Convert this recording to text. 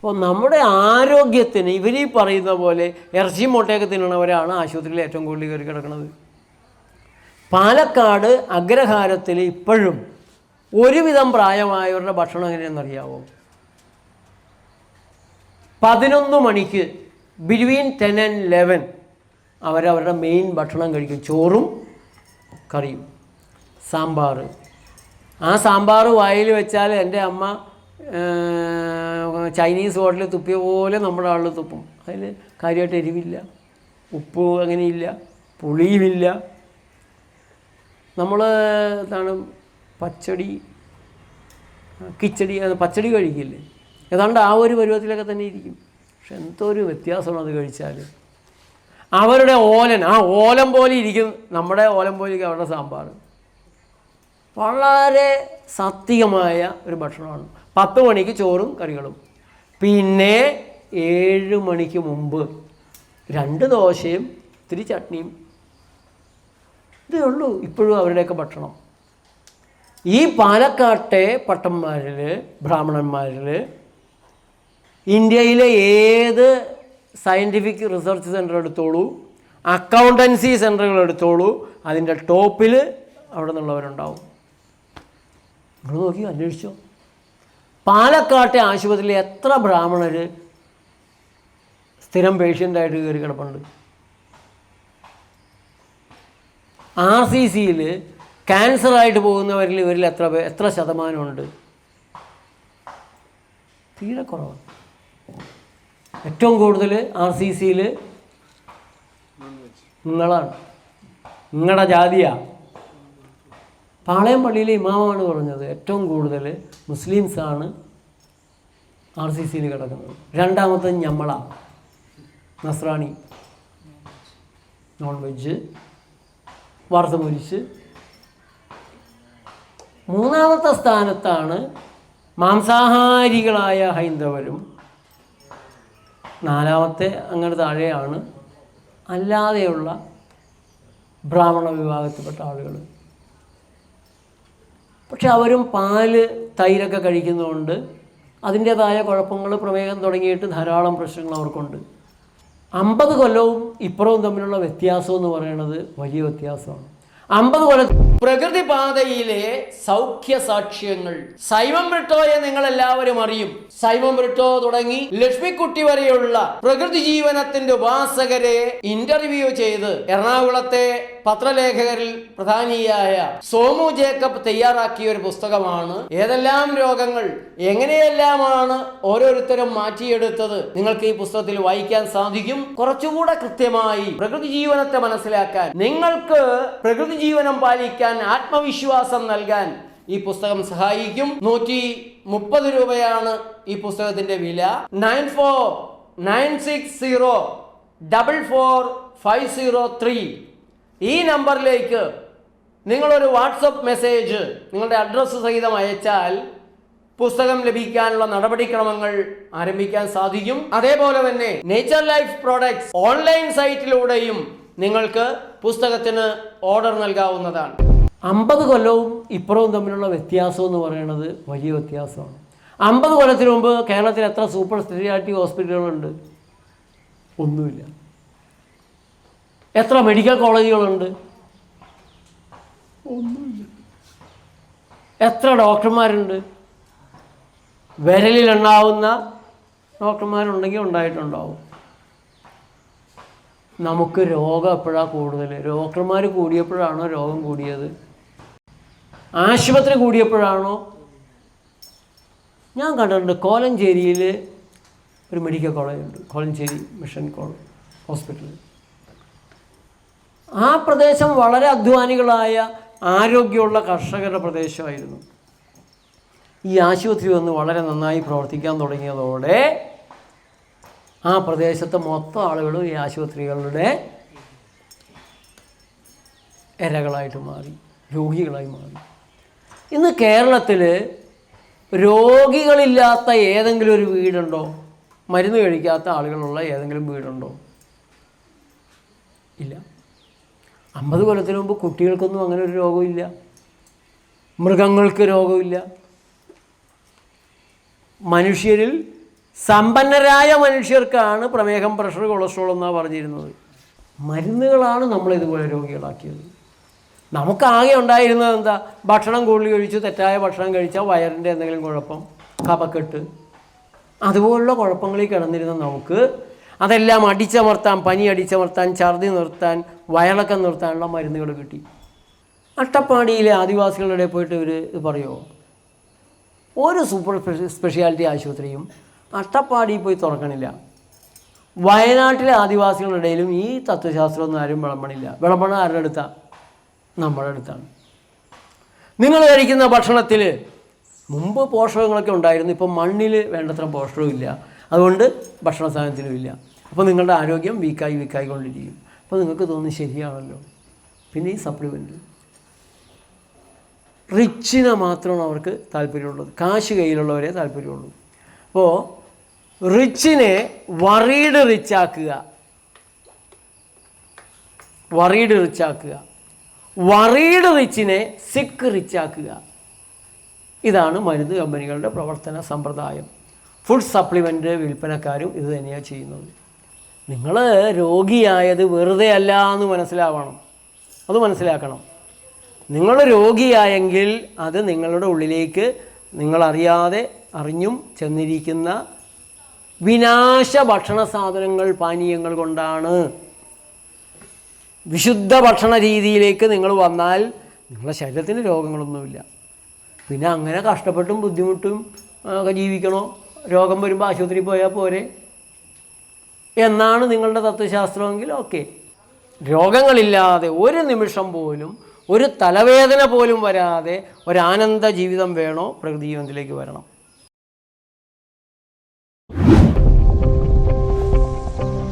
അപ്പോൾ നമ്മുടെ ആരോഗ്യത്തിന് ഇവർ ഈ പറയുന്ന പോലെ ഇറച്ചി മുട്ടയൊക്കെ തിന്നണവരാണ് ആശുപത്രിയിൽ ഏറ്റവും കൂടുതൽ കയറി കിടക്കുന്നത് പാലക്കാട് അഗ്രഹാരത്തിൽ ഇപ്പോഴും ഒരുവിധം പ്രായമായവരുടെ ഭക്ഷണം എങ്ങനെയെന്നറിയാവോ പതിനൊന്ന് മണിക്ക് ബിറ്റ്വീൻ ടെൻ ആൻഡ് ലെവൻ അവരവരുടെ മെയിൻ ഭക്ഷണം കഴിക്കും. ചോറും കറിയും. സാമ്പാർ ആ സാമ്പാർ വായിൽ വെച്ചാൽ എന്റെ അമ്മ ചൈനീസ് ഹോട്ടലിൽ തുപ്പിയ പോലെ നമ്മുടെ ആളിൽ തുപ്പും. അതിൽ കാര്യമായിട്ട് എരിവില്ല ഉപ്പ് അങ്ങനെയില്ല പുളിയുമില്ല. നമ്മൾ എന്താണ് പച്ചടി കിച്ചടി പച്ചടി കഴിക്കില്ലേ? ഏതാണ്ട് ആ ഒരു പരുവത്തിലൊക്കെ തന്നെ ഇരിക്കും. പക്ഷെ എന്തോ ഒരു വ്യത്യാസമാണ് അത് കഴിച്ചാൽ. അവരുടെ ഓലൻ ആ ഓലം പോലെ ഇരിക്കും നമ്മുടെ ഓലം പോലെ അവരുടെ സാമ്പാർ. വളരെ സാത്വികമായ ഒരു ഭക്ഷണമാണ്. പത്ത് മണിക്ക് ചോറും കറികളും. പിന്നെ ഏഴ് മണിക്ക് മുമ്പ് രണ്ട് ദോശയും ഇത്തിരി ചട്നിയും. ഇതേ ഉള്ളൂ. ഇപ്പോഴും അവരുടെയൊക്കെ ഭക്ഷണം. ഈ പാലക്കാട്ടെ പട്ടന്മാരിൽ ബ്രാഹ്മണന്മാരിൽ ഇന്ത്യയിലെ ഏത് സയന്റിഫിക് റിസർച്ച് സെന്റർ എടുത്തോളൂ അക്കൗണ്ടൻസി സെന്ററുകൾ എടുത്തോളൂ അതിന്റെ ടോപ്പിൽ അവിടെ നിന്നുള്ളവരുണ്ടാവും. നിങ്ങൾ നോക്കി അന്വേഷിച്ചോ. പാലക്കാട്ടെ ആശുപത്രിയിൽ എത്ര ബ്രാഹ്മണർ സ്ഥിരം പേഷ്യന്റായിട്ട് കയറി കിടപ്പുണ്ട്? ആർ സി സിയിൽ ക്യാൻസറായിട്ട് പോകുന്നവരിൽ ഇവരിൽ എത്ര എത്ര ശതമാനമുണ്ട്? തീരെ കുറവാണ് ഏറ്റവും കൂടുതൽ ആർ സി സിയിൽ നിങ്ങളാണ്. നിങ്ങളുടെ ജാതിയാ. പാളയം പള്ളിയിലെ ഇമാമാണ് പറഞ്ഞത് ഏറ്റവും കൂടുതൽ മുസ്ലിംസാണ് ആർ സി സിയിൽ കിടക്കുന്നത്. രണ്ടാമത്തെ ഞമ്മള നസ്രാണി. നോൺ വെജ് വറുത്ത് പൊരിച്ച് മൂന്നാമത്തെ സ്ഥാനത്താണ് മാംസാഹാരികളായ ഹൈന്ദവരും. നാലാമത്തെ അങ്ങനെ താഴെയാണ് അല്ലാതെയുള്ള ബ്രാഹ്മണ വിഭാഗത്തിൽപ്പെട്ട ആളുകൾ പക്ഷെ അവരും പാൽ തൈരൊക്കെ കഴിക്കുന്നതുകൊണ്ട് അതിന്റേതായ കുഴപ്പങ്ങൾ പ്രമേഹം തുടങ്ങിയിട്ട് ധാരാളം പ്രശ്നങ്ങൾ അവർക്കുണ്ട്. അമ്പത് കൊല്ലവും ഇപ്പുറവും തമ്മിലുള്ള വ്യത്യാസം എന്ന് പറയുന്നത് വലിയ വ്യത്യാസമാണ്. അമ്പത് കൊല്ലം. പ്രകൃതി പാതയിലെ സൗഖ്യ സാക്ഷ്യങ്ങൾ സൈമം ബ്രിട്ടോയെ നിങ്ങൾ എല്ലാവരും അറിയും. സൈമം ബ്രിട്ടോ തുടങ്ങി ലക്ഷ്മിക്കുട്ടി വരെയുള്ള പ്രകൃതി ജീവനത്തിന്റെ ഉപാസകരെ ഇന്റർവ്യൂ ചെയ്ത് എറണാകുളത്തെ പത്രലേഖകരിൽ പ്രധാനിയായ സോമു ജേക്കബ് തയ്യാറാക്കിയ ഒരു പുസ്തകമാണ്. ഏതെല്ലാം രോഗങ്ങൾ എങ്ങനെയെല്ലാമാണ് ഓരോരുത്തരും മാറ്റിയെടുത്തത് നിങ്ങൾക്ക് ഈ പുസ്തകത്തിൽ വായിക്കാൻ സാധിക്കും. കുറച്ചുകൂടെ കൃത്യമായി പ്രകൃതി ജീവനത്തെ മനസ്സിലാക്കാൻ നിങ്ങൾക്ക് പ്രകൃതി ജീവനം പാലിക്കാൻ ആത്മവിശ്വാസം നൽകാൻ ഈ പുസ്തകം സഹായിക്കും. നൂറ്റി മുപ്പത് രൂപയാണ് ഈ പുസ്തകത്തിന്റെ വില. Nine four nine six zero double four five zero three. ഈ നമ്പറിലേക്ക് നിങ്ങളൊരു വാട്സപ്പ് മെസ്സേജ് നിങ്ങളുടെ അഡ്രസ്സ് സഹിതം അയച്ചാൽ പുസ്തകം ലഭിക്കാനുള്ള നടപടിക്രമങ്ങൾ ആരംഭിക്കാൻ സാധിക്കും. അതേപോലെ തന്നെ നേച്ചർ ലൈഫ് പ്രോഡക്ട്സ് ഓൺലൈൻ സൈറ്റിലൂടെയും നിങ്ങൾക്ക് പുസ്തകത്തിന് ഓർഡർ നൽകാവുന്നതാണ്. അമ്പത് കൊല്ലവും ഇപ്പുറവും തമ്മിലുള്ള വ്യത്യാസം എന്ന് പറയുന്നത് വലിയ വ്യത്യാസമാണ്. അമ്പത് കൊല്ലത്തിന് മുമ്പ് കേരളത്തിൽ എത്ര സൂപ്പർ സ്പെഷ്യാലിറ്റി ഹോസ്പിറ്റലുകളുണ്ട്? ഒന്നുമില്ല. എത്ര മെഡിക്കൽ കോളേജുകളുണ്ട്? ഒന്നുമില്ല. എത്ര ഡോക്ടർമാരുണ്ട്? വിരലിലുണ്ടാവുന്ന ഡോക്ടർമാരുണ്ടെങ്കിൽ ഉണ്ടായിട്ടുണ്ടാവും. നമുക്ക് രോഗം എപ്പോഴാണ് കൂടുതൽ ഡോക്ടർമാർ കൂടിയപ്പോഴാണോ രോഗം കൂടിയത്? ആശുപത്രി കൂടിയപ്പോഴാണോ? ഞാൻ കണ്ടിട്ടുണ്ട് കോലഞ്ചേരിയിൽ ഒരു മെഡിക്കൽ കോളേജ് ഉണ്ട് കോലഞ്ചേരി മിഷൻ കോളേജ് ഹോസ്പിറ്റൽ ആ പ്രദേശം വളരെ അധ്വാനികളായ ആരോഗ്യമുള്ള കർഷകരുടെ പ്രദേശമായിരുന്നു. ഈ ആശുപത്രി വന്ന് വളരെ നന്നായി പ്രവർത്തിക്കാൻ തുടങ്ങിയതോടെ ആ പ്രദേശത്തെ മൊത്തം ആളുകളും ഈ ആശുപത്രികളുടെ ഇരകളായിട്ട് മാറി രോഗികളായി മാറി. ഇന്ന് കേരളത്തിൽ രോഗികളില്ലാത്ത ഏതെങ്കിലും ഒരു വീടുണ്ടോ? മരുന്ന് കഴിക്കാത്ത ആളുകളുള്ള ഏതെങ്കിലും വീടുണ്ടോ? ഇല്ല. അമ്പത് കൊല്ലത്തിന് മുമ്പ് കുട്ടികൾക്കൊന്നും അങ്ങനെ ഒരു രോഗമില്ല. മൃഗങ്ങൾക്ക് രോഗമില്ല. മനുഷ്യരിൽ സമ്പന്നരായ മനുഷ്യർക്കാണ് പ്രമേഹം പ്രഷർ കൊളസ്ട്രോൾ എന്നാണ് പറഞ്ഞിരുന്നത്. മരുന്നുകളാണ് നമ്മൾ ഇതുപോലെ രോഗികളാക്കിയത്. നമുക്കാകെ ഉണ്ടായിരുന്നത് എന്താ? ഭക്ഷണം കൂടുതൽ കഴിച്ചു തെറ്റായ ഭക്ഷണം കഴിച്ചാൽ വയറിന്റെ എന്തെങ്കിലും കുഴപ്പം കപക്കെട്ട് അതുപോലുള്ള കുഴപ്പങ്ങളിൽ കിടന്നിരുന്ന നമുക്ക് അതെല്ലാം അടിച്ചമർത്താൻ പനി അടിച്ചമർത്താൻ ഛർദി നിർത്താൻ വയറൊക്കെ നിർത്താനുള്ള മരുന്നുകൾ കിട്ടി. അട്ടപ്പാടിയിലെ ആദിവാസികളുടെ പോയിട്ട് ഇവർ പറയുമോ ഒരു സൂപ്പർ സ്പെഷ്യാലിറ്റി ആശുപത്രിയും അട്ടപ്പാടിയിൽ പോയി തുറക്കണില്ല. വയനാട്ടിലെ ആദിവാസികളുടെ ഇടയിലും ഈ തത്വശാസ്ത്രമൊന്നും ആരും വിളമ്പണില്ല. വിളമ്പണ ആരുടെ അടുത്താണ് നമ്മുടെ അടുത്താണ്. നിങ്ങൾ കഴിക്കുന്ന ഭക്ഷണത്തിൽ മുമ്പ് പോഷകങ്ങളൊക്കെ ഉണ്ടായിരുന്നു. ഇപ്പം മണ്ണിൽ വേണ്ടത്ര പോഷകവും ഇല്ല. അതുകൊണ്ട് ഭക്ഷണ സാധനത്തിലും ഇല്ല. അപ്പോൾ നിങ്ങളുടെ ആരോഗ്യം വീക്കായി വീക്കായി കൊണ്ടിരിക്കും. അപ്പോൾ നിങ്ങൾക്ക് തോന്നുന്നു ശരിയാണല്ലോ. പിന്നെ ഈ സപ്ലിമെന്റ് റിച്ചിനെ മാത്രമാണ് അവർക്ക് താല്പര്യമുള്ളത്. കാശ് കയ്യിലുള്ളവരെ താല്പര്യമുള്ളൂ. അപ്പോൾ റിച്ചിനെ വറീഡ് റിച്ചാക്കുക വറീഡ് റിച്ചാക്കുക വറീഡ് റിച്ചിനെ സിക്ക് റിച്ചാക്കുക ഇതാണ് മരുന്ന് കമ്പനികളുടെ പ്രവർത്തന സമ്പ്രദായം. ഫുഡ് സപ്ലിമെന്റ് വിൽപ്പനക്കാരും ഇത് തന്നെയാണ് ചെയ്യുന്നത്. നിങ്ങൾ രോഗിയായത് വെറുതെ അല്ല എന്ന് മനസ്സിലാവണം. അത് മനസ്സിലാക്കണം. നിങ്ങൾ രോഗിയായെങ്കിൽ അത് നിങ്ങളുടെ ഉള്ളിലേക്ക് നിങ്ങളറിയാതെ അറിഞ്ഞും ചെന്നിരിക്കുന്ന വിനാശ ഭക്ഷണ സാധനങ്ങൾ പാനീയങ്ങൾ കൊണ്ടാണ്. വിശുദ്ധ ഭക്ഷണ രീതിയിലേക്ക് നിങ്ങൾ വന്നാൽ നിങ്ങളുടെ ശരീരത്തിന് രോഗങ്ങളൊന്നുമില്ല. പിന്നെ അങ്ങനെ കഷ്ടപ്പെട്ടും ബുദ്ധിമുട്ടും ഒക്കെ ജീവിക്കണോ? രോഗം വരുമ്പോൾ ആശുപത്രിയിൽ പോയാൽ പോരെ. എന്നാണ് നിങ്ങളുടെ തത്വശാസ്ത്രമെങ്കിൽ ഓക്കെ. രോഗങ്ങളില്ലാതെ ഒരു നിമിഷം പോലും ഒരു തലവേദന പോലും വരാതെ ഒരാനന്ദ ജീവിതം വേണോ? പ്രകൃതി ജീവിതത്തിലേക്ക് വരണം.